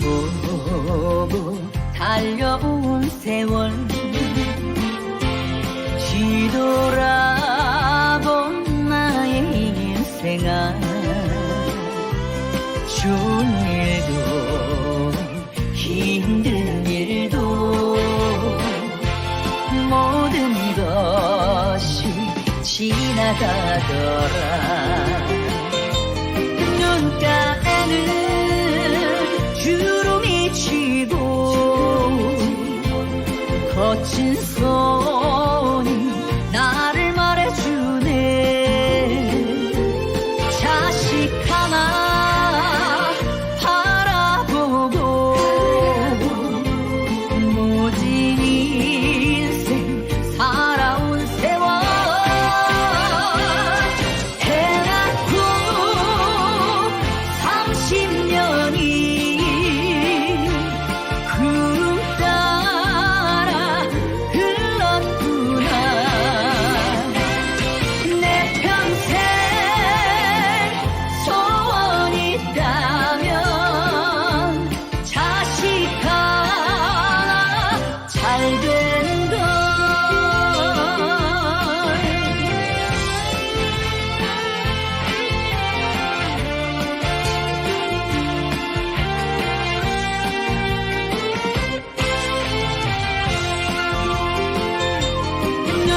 보고 달려온 세월 뒤돌아본 나의 인생아 좋은 일도 힘든 일도 모든 것이 지나가더라. 눈가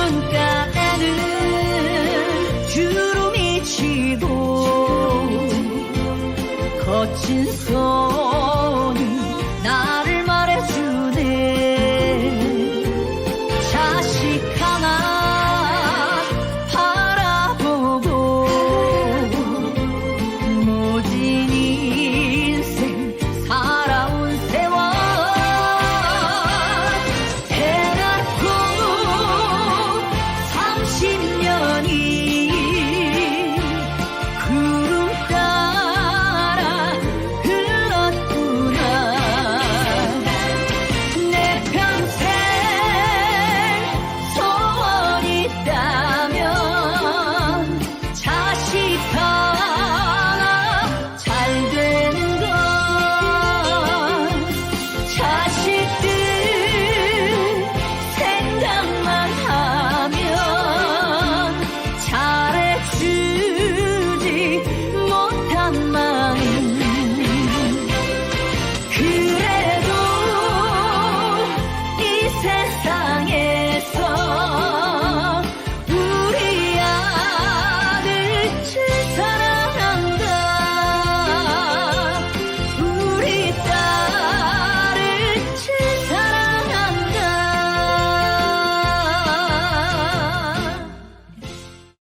눈가에는 주름이 치고 거친 손